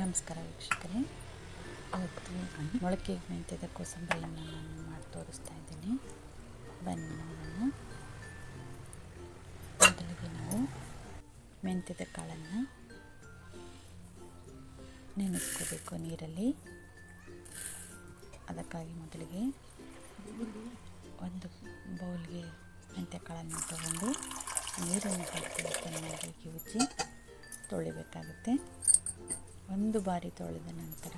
ನಮಸ್ಕಾರ ವೀಕ್ಷಕರೇ. ಇವತ್ತು ಮೊಳಕೆ ಮೆಂತ್ಯದ ಕೋಸಂಬರಿಯನ್ನು ನಾನು ಮಾಡಿ ತೋರಿಸ್ತಾ ಇದ್ದೀನಿ. ಬನ್ನಿ ನೋಡೋಣ. ಮೊದಲಿಗೆ ನಾವು ಮೆಂತ್ಯದ ಕಾಳನ್ನು ನೆನೆಸ್ಕೋಬೇಕು ನೀರಲ್ಲಿ. ಅದಕ್ಕಾಗಿ ಮೊದಲಿಗೆ ಒಂದು ಬೌಲ್ಗೆ ಮೆಂತ್ಯ ಕಾಳನ್ನು ತಗೊಂಡು ನೀರನ್ನು ಹಾಕಿ ಚೆನ್ನಾಗಿ ಕಿವುಚಿ ತೊಳಿಬೇಕಾಗುತ್ತೆ. ಒಂದು ಬಾರಿ ತೊಳೆದ ನಂತರ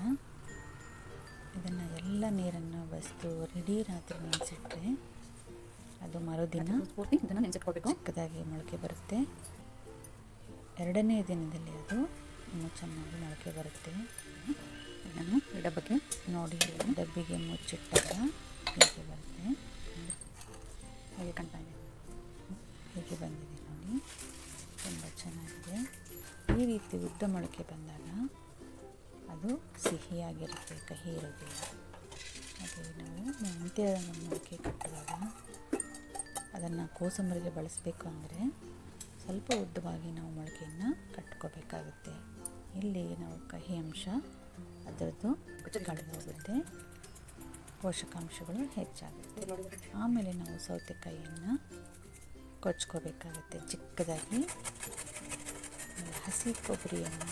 ಇದನ್ನು ಎಲ್ಲ ನೀರನ್ನು ಬಸಿದು ರೆಡಿ ರಾತ್ರಿ ನೆನೆಸಿಟ್ರೆ ಅದು ಮರುದಿನ ಇದನ್ನು ನೆನೆಸಿಟ್ಕೊಳ್ಬೇಕು. ಚಿಕ್ಕದಾಗಿ ಮೊಳಕೆ ಬರುತ್ತೆ. ಎರಡನೇ ದಿನದಲ್ಲಿ ಅದು ಇನ್ನೂ ಚೆನ್ನಾಗಿ ಮೊಳಕೆ ಬರುತ್ತೆ. ನಾನು ಡಬ್ಬಕ್ಕೆ ನೋಡಿ ಡಬ್ಬಿಗೆ ಮುಚ್ಚಿಟ್ಟಾಗ ಮೊಳಕೆ ಬರುತ್ತೆ. ಹಾಗೆ ಕಾಣ್ತಾ ಇದೆ. ಹೀಗೆ ಬಂದಿದೆ. ರೀತಿ ಉದ್ದ ಮೊಳಕೆ ಬಂದಾಗ ಅದು ಸಿಹಿಯಾಗಿರುತ್ತೆ ಕಹಿ ಇರೋದಿಲ್ಲ ಅದೇ ನಾವು ಮೆಂತ್ಯ ಮೊಳಕೆ ಕಟ್ಟುವಾಗ ಅದನ್ನು ಕೋಸಂಬರಿಗೆ ಬಳಸಬೇಕು ಅಂದರೆ ಸ್ವಲ್ಪ ಉದ್ದವಾಗಿ ನಾವು ಮೊಳಕೆಯನ್ನು ಕಟ್ಕೋಬೇಕಾಗುತ್ತೆ. ಇಲ್ಲಿ ನಾವು ಕಹಿ ಅಂಶ, ಅದರದ್ದು ಹೋಗುತ್ತೆ ಪೋಷಕಾಂಶಗಳು ಹೆಚ್ಚಾಗುತ್ತೆ. ಆಮೇಲೆ ನಾವು ಸೌತೆಕಾಯಿಯನ್ನು ಕೊಚ್ಕೋಬೇಕಾಗುತ್ತೆ ಚಿಕ್ಕದಾಗಿ. ಹಸಿ ಕೊಬ್ಬರಿಯನ್ನು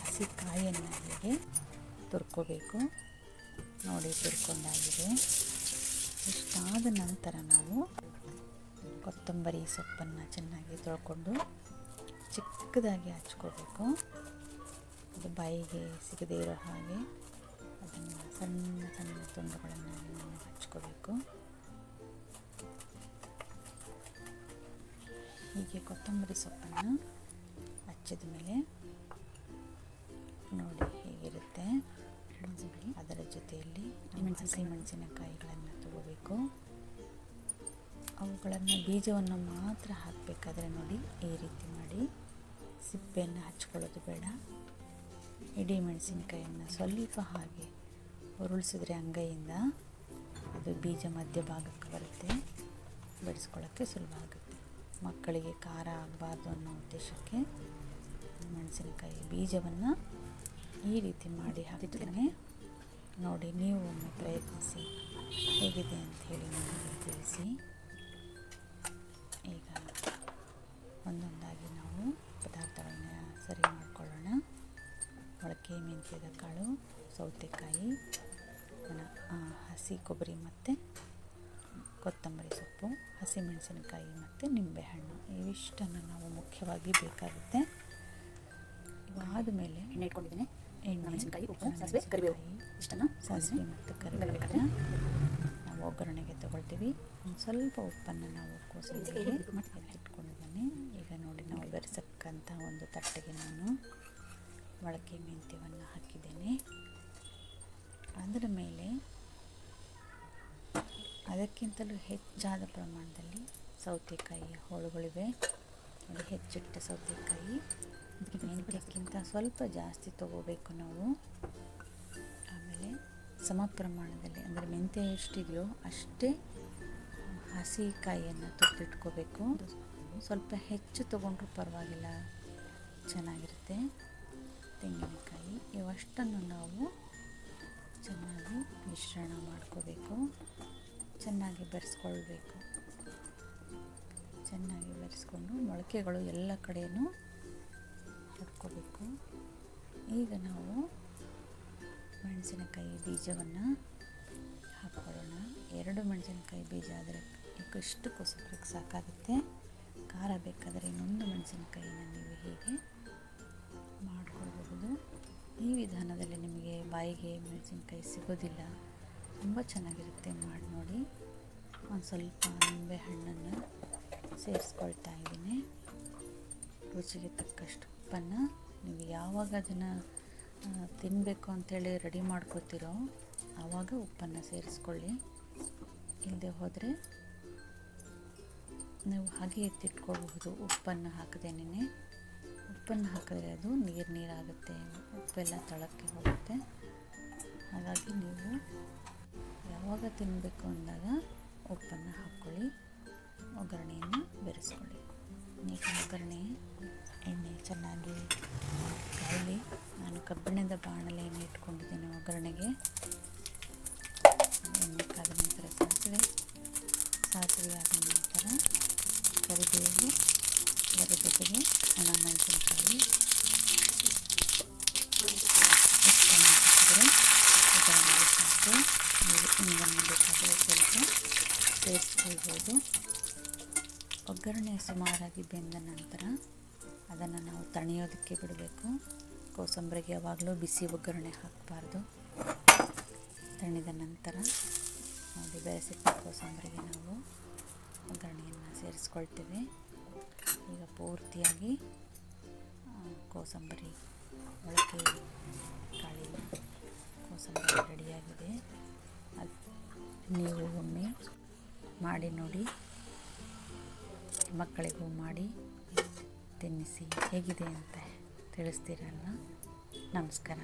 ಹಸಿ ಕಾಯಿಯನ್ನು ಹೀಗೆ ತುರ್ಕೋಬೇಕು. ನೋಡಿ ತುರ್ಕೊಂಡಾಗಿದೆ. ಇಷ್ಟಾದ ನಂತರ ನಾವು ಕೊತ್ತಂಬರಿ ಸೊಪ್ಪನ್ನು ಚೆನ್ನಾಗಿ ತೊಳ್ಕೊಂಡು ಚಿಕ್ಕದಾಗಿ ಹಚ್ಕೋಬೇಕು ಅದು ಬಾಯಿಗೆ ಸಿಗದೇ ಇರೋ ಹಾಗೆ ಅದನ್ನು ಸಣ್ಣ ಸಣ್ಣ ತುಂಡುಗಳನ್ನು ನಾವು ಹಚ್ಕೋಬೇಕು. ಹೀಗೆ ಕೊತ್ತಂಬರಿ ಸೊಪ್ಪನ್ನು ಹಚ್ಚಿದ ಮೇಲೆ ನೋಡಿ ಹೇಗಿರುತ್ತೆ. ಅದರ ಜೊತೆಯಲ್ಲಿ ಹಸಿ ಮೆಣಸಿನಕಾಯಿಗಳನ್ನು ತಗೋಬೇಕು. ಅವುಗಳನ್ನು ಬೀಜವನ್ನು ಮಾತ್ರ ಹಾಕಬೇಕಾದ್ರೆ ನೋಡಿ ಈ ರೀತಿ ಮಾಡಿ ಸಿಪ್ಪೆಯನ್ನು ಹಚ್ಕೊಳ್ಳೋದು ಬೇಡ. ಇಡೀ ಮೆಣಸಿನಕಾಯಿಯನ್ನು ಸ್ವಲ್ಪ ಹಾಗೆ ಉರುಳಿಸಿದ್ರೆ ಅಂಗೈಯಿಂದ ಅದು ಬೀಜ ಮಧ್ಯಭಾಗಕ್ಕೆ ಬರುತ್ತೆ. ಬೆಳೆಸ್ಕೊಳ್ಳೋಕ್ಕೆ ಸುಲಭ ಆಗುತ್ತೆ. ಮಕ್ಕಳಿಗೆ ಖಾರ ಆಗಬಾರ್ದು ಅನ್ನೋ ಉದ್ದೇಶಕ್ಕೆ ಮೆಣಸಿನಕಾಯಿ ಬೀಜವನ್ನು ಈ ರೀತಿ ಮಾಡಿ ಹಾಕ್ತೀನಿ ನೋಡಿ, ನೀವು ಒಮ್ಮೆ ಪ್ರಯತ್ನಿಸಿ. ಹೇಗಿದೆ ಅಂತ ಹೇಳಿ ನನಗೆ ತಿಳಿಸಿ. ಈಗ ಒಂದೊಂದಾಗಿ ನಾವು ಪದಾರ್ಥಗಳನ್ನ ಸರಿ ಮಾಡಿಕೊಳ್ಳೋಣ. ಮೊಳಕೆ, ಮೆಂತ್ಯದ ಕಾಳು, ಸೌತೆಕಾಯಿ ಹಸಿ ಕೊಬ್ಬರಿ ಮತ್ತು ಕೊತ್ತಂಬರಿ ಸೊಪ್ಪು ಹಸಿಮೆಣಸಿನಕಾಯಿ ಮತ್ತು ನಿಂಬೆಹಣ್ಣು. ಇವಿಷ್ಟನ್ನು ನಾವು ಮುಖ್ಯವಾಗಿ ಬೇಕಾಗುತ್ತೆ. ಇವಾದ ಮೇಲೆ ಎಣ್ಣೆ ಇಟ್ಕೊಂಡಿದ್ದೀನಿ. ಎಣ್ಣೆ ಮೆಣಸಿನಕಾಯಿ ಉಪ್ಪು ಸಾಸಿವೆ ಕರಿಬೇವು. ಇಷ್ಟನ್ನು ಸಾಸಿವೆ ಮತ್ತು ಕರಿಬೇಕಾದ್ರೆ ನಾವು ಒಗ್ಗರಣೆಗೆ ತಗೊಳ್ತೀವಿ. ಒಂದು ಸ್ವಲ್ಪ ಉಪ್ಪನ್ನು ನಾವು ಕೋಸಂಬರಿಗೆ ಇಟ್ಕೊಂಡಿದ್ದೇನೆ ಈಗ ನೋಡಿ ನಾವು ಬೆರೆಸಕ್ಕಂಥ ಒಂದು ತಟ್ಟೆಗೆ ನಾನು ಮೊಳಕೆ ಮೆಂತ್ಯವನ್ನು ಹಾಕಿದ್ದೇನೆ. ಅದರ ಮೇಲೆ ಅದಕ್ಕಿಂತಲೂ ಹೆಚ್ಚಾದ ಪ್ರಮಾಣದಲ್ಲಿ ಸೌತೆಕಾಯಿಯ ಹೋಳುಗಳಿವೆ. ನೋಡಿ ಹೆಚ್ಚಿಟ್ಟ ಸೌತೆಕಾಯಿ. ಮೆಂತ್ಯಕ್ಕಿಂತ ಸ್ವಲ್ಪ ಜಾಸ್ತಿ ತಗೋಬೇಕು ನಾವು. ಆಮೇಲೆ ಸಮ ಪ್ರಮಾಣದಲ್ಲಿ ಅಂದರೆ ಮೆಂತ್ಯ ಎಷ್ಟಿದೆಯೋ ಅಷ್ಟೇ ಹಸಿ ಕಾಯಿಯನ್ನು ಸ್ವಲ್ಪ ಹೆಚ್ಚು ತೊಗೊಂಡ್ರೂ ಪರವಾಗಿಲ್ಲ, ಚೆನ್ನಾಗಿರುತ್ತೆ. ತೆಂಗಿನಕಾಯಿ, ಇವಷ್ಟನ್ನು ನಾವು ಚೆನ್ನಾಗಿ ಮಿಶ್ರಣ ಮಾಡ್ಕೋಬೇಕು. ಚೆನ್ನಾಗಿ ಬೆರೆಸ್ಕೊಳ್ಬೇಕು. ಚೆನ್ನಾಗಿ ಬೆರೆಸ್ಕೊಂಡು ಮೊಳಕೆಗಳು ಎಲ್ಲ ಕಡೆಯೂ ಹಡ್ಕೋಬೇಕು ಈಗ ನಾವು ಮೆಣಸಿನಕಾಯಿ ಬೀಜವನ್ನು ಹಾಕ್ಕೊಳ್ಳೋಣ ಎರಡು ಮೆಣಸಿನಕಾಯಿ ಬೀಜ ಆದರೆ ಇಷ್ಟು ಕೊಸಂಬರಿಗೆ ಸಾಕಾಗುತ್ತೆ. ಖಾರ ಬೇಕಾದರೆ ಇನ್ನೊಂದು ಮೆಣಸಿನಕಾಯಿನ ನೀವು ಹೀಗೆ ಮಾಡಿಕೊಳ್ಬಹುದು. ಈ ವಿಧಾನದಲ್ಲಿ ನಿಮಗೆ ಬಾಯಿಗೆ ಮೆಣಸಿನಕಾಯಿ ಸಿಗೋದಿಲ್ಲ. ತುಂಬ ಚೆನ್ನಾಗಿರುತ್ತೆ ಮಾಡಿ ನೋಡಿ. ಒಂದು ಸ್ವಲ್ಪ ನಿಂಬೆ ಹಣ್ಣನ್ನು ಸೇರಿಸ್ಕೊಳ್ತಾ ಇದ್ದೀನಿ. ರುಚಿಗೆ ತಕ್ಕಷ್ಟು ಉಪ್ಪನ್ನು ನೀವು ಯಾವಾಗ ಅದನ್ನು ತಿನ್ನಬೇಕು ಅಂಥೇಳಿ ರೆಡಿ ಮಾಡ್ಕೊತೀರೋ ಆವಾಗ ಉಪ್ಪನ್ನು ಸೇರಿಸ್ಕೊಳ್ಳಿ. ಇಲ್ಲದೆ ಹೋದರೆ ನೀವು ಹಾಗೆ ಎತ್ತಿಟ್ಕೋಬಹುದು ಉಪ್ಪನ್ನು ಹಾಕದೇನೆ ಉಪ್ಪನ್ನು ಹಾಕಿದ್ರೆ ಅದು ನೀರು ನೀರಾಗುತ್ತೆ, ಉಪ್ಪೆಲ್ಲ ತಳಕ್ಕೆ ಹೋಗುತ್ತೆ. ಹಾಗಾಗಿ ನೀವು ಯಾವಾಗ ತಿನ್ನಬೇಕು ಅಂದಾಗ ಉಪ್ಪನ್ನು ಹಾಕ್ಕೊಳ್ಳಿ, ಒಗ್ಗರಣೆಯನ್ನು ಬೆರೆಸ್ಕೊಳ್ಳಿ. ಈಗ ಒಗ್ಗರಣೆ ಎಣ್ಣೆ ಚೆನ್ನಾಗಿ ಕಾಯಲಿ. ನಾನು ಕಬ್ಬಿಣದ ಬಾಣಲೆಯನ್ನು ಇಟ್ಕೊಂಡಿದ್ದೇನೆ ಒಗ್ಗರಣೆಗೆ. ಎಣ್ಣೆ ಕಾದ ನಂತರ ಸಾಸಿವೆ. ಸಾಸಿವೆ ಆದ ನಂತರ ಕರಿಬೇವು ಅದರ ಜೊತೆಗೆ ಹಣ ಮೆಣಸಿನಕಾಯಿ. ಒಗ್ಗರಣೆಗೆ ಬೇಕಾದರೆ ಸ್ವಲ್ಪ ಟೇಸ್ಟ್ ಒಗ್ಗರಣೆ ಸುಮಾರಾಗಿ ಬೆಂದ ನಂತರ ಅದನ್ನು ನಾವು ತಣಿಯೋದಕ್ಕೆ ಬಿಡಬೇಕು. ಕೋಸಂಬರಿಗೆ ಯಾವಾಗಲೂ ಬಿಸಿ ಒಗ್ಗರಣೆ ಹಾಕಬಾರ್ದು. ತಣಿದ ನಂತರ ನೋಡಿ ಬೆರೆಸಿಟ್ಟ ಕೋಸಂಬರಿಗೆ ನಾವು ಒಗ್ಗರಣೆಯನ್ನು ಸೇರಿಸ್ಕೊಳ್ತೇವೆ. ಈಗ ಪೂರ್ತಿಯಾಗಿ ಕೋಸಂಬರಿ ಮೊಳಕೆ ಕಾಳಿನ ಕೋಸಂಬರಿ ರೆಡಿಯಾಗಿದೆ. ಅದು ನೀವು ಒಮ್ಮೆ ಮಾಡಿ ನೋಡಿ. ಮಕ್ಕಳಿಗೂ ಮಾಡಿ ತಿನ್ನಿಸಿ ಹೇಗಿದೆ ಅಂತ ತಿಳಿಸ್ತೀರಲ್ಲ ನಮಸ್ಕಾರ.